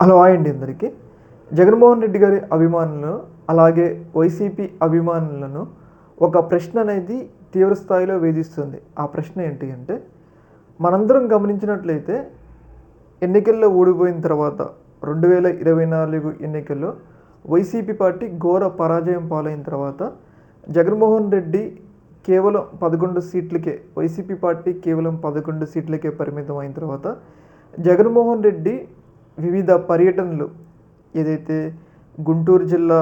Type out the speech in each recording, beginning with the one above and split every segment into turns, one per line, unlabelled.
Hello hi అండి అందరికీ. జగన్మోహన్ రెడ్డి గారి అభిమానులను అలాగే వైసీపీ అభిమానులను ఒక ప్రశ్న అనేది తీవ్ర స్థాయిలో వేధిస్తుంది. ఆ ప్రశ్న ఏంటి అంటే మనందరం గమనించినట్లయితే ఎన్నికల్లో ఓడిపోయిన తర్వాత రెండు వేల ఇరవై నాలుగు ఎన్నికల్లో వైసీపీ పార్టీ ఘోర పరాజయం పాలైన తర్వాత జగన్మోహన్ రెడ్డి కేవలం పదకొండు సీట్లకే వైసీపీ పార్టీ కేవలం పదకొండు సీట్లకే పరిమితం అయిన తర్వాత జగన్మోహన్ రెడ్డి వివిధ పర్యటనలు ఏదైతే గుంటూరు జిల్లా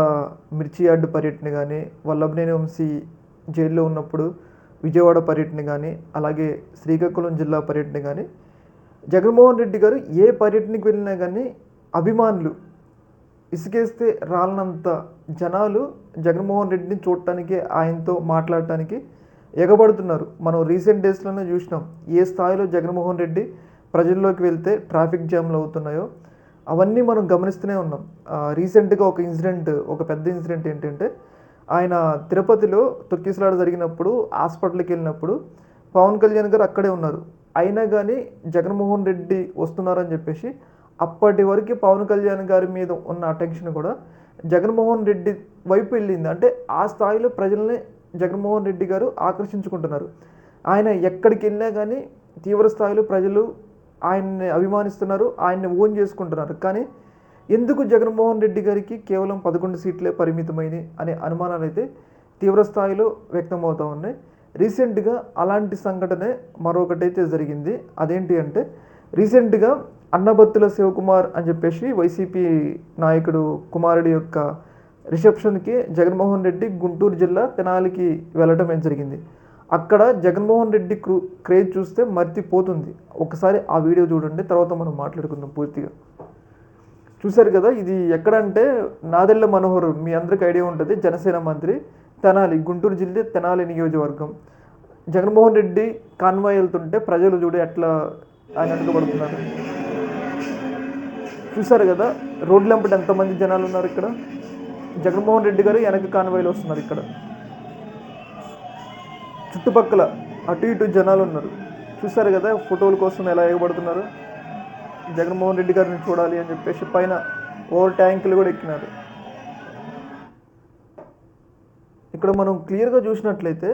మిర్చి యార్డు పర్యటన కానీ వల్లభనేని వంశీ జైల్లో ఉన్నప్పుడు విజయవాడ పర్యటన కానీ అలాగే శ్రీకాకుళం జిల్లా పర్యటన కానీ జగన్మోహన్ రెడ్డి గారు ఏ పర్యటనకు వెళ్ళినా కానీ అభిమానులు ఇసుకేస్తే రాలనంత జనాలు జగన్మోహన్ రెడ్డిని చూడటానికి ఆయనతో మాట్లాడటానికి ఎగబడుతున్నారు. మనం రీసెంట్ డేస్లోనే చూసినాం ఏ స్థాయిలో జగన్మోహన్ రెడ్డి ప్రజల్లోకి వెళ్తే ట్రాఫిక్ జామ్లు అవుతున్నాయో అవన్నీ మనం గమనిస్తూనే ఉన్నాం. రీసెంట్గా ఒక ఇన్సిడెంట్ ఒక పెద్ద ఇన్సిడెంట్ ఏంటంటే ఆయన తిరుపతిలో తొక్కిసలాట జరిగినప్పుడు హాస్పిటల్కి వెళ్ళినప్పుడు పవన్ కళ్యాణ్ గారు అక్కడే ఉన్నారు. అయినా కానీ జగన్మోహన్ రెడ్డి వస్తున్నారని చెప్పేసి అప్పటి వరకు పవన్ కళ్యాణ్ గారి మీద ఉన్న అటెన్షన్ కూడా జగన్మోహన్ రెడ్డి వైపు వెళ్ళింది. అంటే ఆ స్థాయిలో ప్రజల్ని జగన్మోహన్ రెడ్డి గారు ఆకర్షించుకుంటున్నారు. ఆయన ఎక్కడికి వెళ్ళినా కానీ తీవ్ర స్థాయిలో ప్రజలు ఆయన్ని అభిమానిస్తున్నారు ఆయన్ని ఓన్ చేసుకుంటున్నారు. కానీ ఎందుకు జగన్మోహన్ రెడ్డి గారికి కేవలం పదకొండు సీట్లే పరిమితమైనవి అనే అనుమానాలు అయితే తీవ్ర స్థాయిలో వ్యక్తమవుతూ ఉన్నాయి. రీసెంట్గా అలాంటి సంఘటనే మరొకటైతే జరిగింది. అదేంటి అంటే రీసెంట్గా అన్నబత్తుల శివకుమార్ అని చెప్పేసి వైసీపీ నాయకుడు కుమారుడి యొక్క రిసెప్షన్కి జగన్మోహన్ రెడ్డి గుంటూరు జిల్లా తెనాలికి వెళ్ళడం జరిగింది. అక్కడ జగన్మోహన్ రెడ్డి క్రూ క్రేజ్ చూస్తే మర్తిపోతుంది ఒకసారి ఆ వీడియో చూడండి తర్వాత మనం మాట్లాడుకుందాం పూర్తిగా. చూశారు కదా ఇది ఎక్కడంటే నాదెళ్ళ మనోహర్ మీ అందరికి ఐడియా ఉంటుంది జనసేన మంత్రి తెనాలి గుంటూరు జిల్లా తెనాలి నియోజకవర్గం. జగన్మోహన్ రెడ్డి కాన్వాయ్ వెళ్తుంటే ప్రజలు చూడు ఎట్లా ఆయన అడ్డుపడుతున్నారు చూశారు కదా రోడ్లు వెంపటి ఎంతమంది జనాలు ఉన్నారు ఇక్కడ? జగన్మోహన్ రెడ్డి గారు వెనక కాన్వాయ్లో వస్తున్నారు ఇక్కడ. చుట్టుపక్కల అటు ఇటు జనాలు ఉన్నారు. చూశారు కదా ఫోటోల కోసం ఎలా ఎగబడుతున్నారు? జగన్మోహన్ రెడ్డి గారిని చూడాలి అని చెప్పేసి పైన ఓవర్ ట్యాంకులు కూడా ఎక్కినారు. ఇక్కడ మనం క్లియర్గా చూసినట్లయితే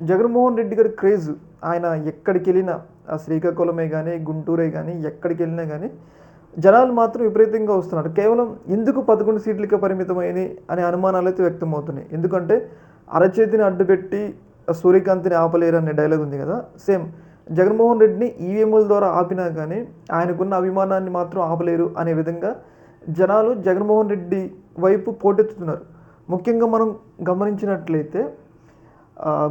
జగన్మోహన్ రెడ్డి గారి క్రేజ్ ఆయన ఎక్కడికి వెళ్ళినా ఆ శ్రీకాకుళమే కానీ గుంటూరే కానీ ఎక్కడికి వెళ్ళినా కానీ జనాలు మాత్రం విపరీతంగా వస్తున్నారు. కేవలం ఎందుకు పదకొండు సీట్లకే పరిమితమైనవి అనే అనుమానాలు అయితే వ్యక్తమవుతున్నాయి. ఎందుకంటే అరచేతిని అడ్డుపెట్టి సూర్యకాంత్ని ఆపలేరు అనే డైలాగ్ ఉంది కదా. సేమ్ జగన్మోహన్ రెడ్డిని ఈవీఎంల ద్వారా ఆపినా కానీ ఆయనకున్న అభిమానాన్ని మాత్రం ఆపలేరు అనే విధంగా జనాలు జగన్మోహన్ రెడ్డి వైపు పోటెత్తుతున్నారు. ముఖ్యంగా మనం గమనించినట్లయితే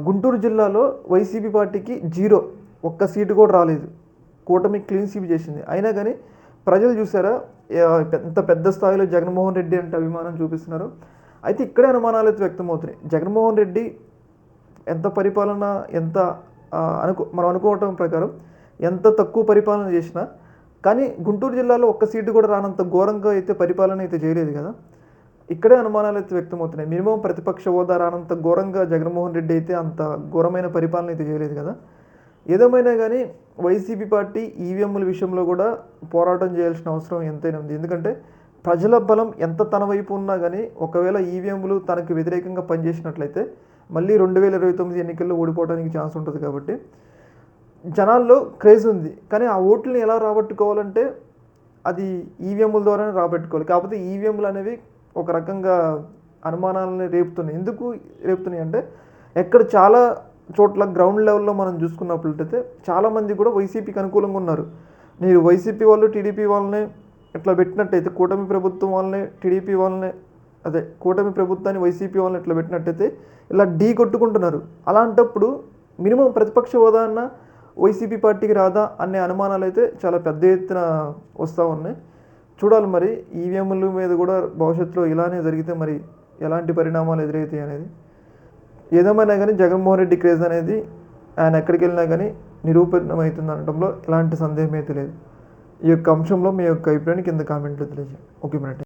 గుంటూరు జిల్లాలో వైసీపీ పార్టీకి జీరో. ఒక్క సీటు కూడా రాలేదు. కూటమి క్లీన్ స్వీప్ చేసింది. అయినా కానీ ప్రజలు చూసారా ఎంత పెద్ద స్థాయిలో జగన్మోహన్ రెడ్డి అంటే అభిమానం చూపిస్తున్నారు. అయితే ఇక్కడే అనుమానాలు అయితే వ్యక్తమవుతున్నాయి. జగన్మోహన్ రెడ్డి ఎంత పరిపాలన ఎంత అనుకు మనం అనుకోవటం ప్రకారం ఎంత తక్కువ పరిపాలన చేసినా కానీ గుంటూరు జిల్లాలో ఒక్క సీటు కూడా రానంత ఘోరంగా అయితే పరిపాలన అయితే చేయలేదు కదా. ఇక్కడే అనుమానాలు అయితే వ్యక్తమవుతున్నాయి. మినిమం ప్రతిపక్ష హోదా రానంత ఘోరంగా జగన్మోహన్ రెడ్డి అయితే అంత ఘోరమైన పరిపాలన అయితే చేయలేదు కదా. ఏదేమైనా కానీ వైసీపీ పార్టీ ఈవీఎంల విషయంలో కూడా పోరాటం చేయాల్సిన అవసరం ఎంతైనా ఉంది. ఎందుకంటే ప్రజల బలం ఎంత తన వైపు ఉన్నా కానీ ఒకవేళ ఈవీఎంలు తనకు వ్యతిరేకంగా పనిచేసినట్లయితే మళ్ళీ రెండు వేల ఇరవై తొమ్మిది ఎన్నికల్లో ఓడిపోవడానికి ఛాన్స్ ఉంటుంది కాబట్టి జనాల్లో క్రేజ్ ఉంది. కానీ ఆ ఓట్లని ఎలా రాబట్టుకోవాలంటే అది ఈవీఎంల ద్వారానే రాబట్టుకోవాలి. కాకపోతే ఈవీఎంలు అనేవి ఒక రకంగా అనుమానాలని రేపుతున్నాయి. ఎందుకు రేపుతున్నాయి అంటే ఎక్కడ చాలా చోట్ల గ్రౌండ్ లెవెల్లో మనం చూసుకున్నట్లయితే చాలామంది కూడా వైసీపీకి అనుకూలంగా ఉన్నారు. మీరు వైసీపీ వాళ్ళు టీడీపీ వాళ్ళని ఇట్లా పెట్టినట్టయితే కూటమి ప్రభుత్వం వాళ్ళని టీడీపీ వాళ్ళని అదే కూటమి ప్రభుత్వాన్ని వైసీపీ వాళ్ళని ఇట్లా పెట్టినట్టయితే ఇలా ఢీ కొట్టుకుంటున్నారు. అలాంటప్పుడు మినిమం ప్రతిపక్ష హోదా అన్న వైసీపీ పార్టీకి రాదా అనే అనుమానాలు అయితే చాలా పెద్ద ఎత్తున వస్తూ ఉన్నాయి. చూడాలి మరి ఈవీఎంల మీద కూడా భవిష్యత్తులో ఇలానే జరిగితే మరి ఎలాంటి పరిణామాలు ఎదురవుతాయి అనేది. ఏదేమైనా కానీ జగన్మోహన్ రెడ్డి క్రేజ్ అనేది ఆయన ఎక్కడికి వెళ్ళినా కానీ నిరూపణమవుతుంది అనడంలో ఎలాంటి సందేహం అయితే లేదు. ఈ యొక్క అంశంలో మీ యొక్క అభిప్రాయాన్ని కింద కామెంట్లు తెలియజేయండి. Okay madam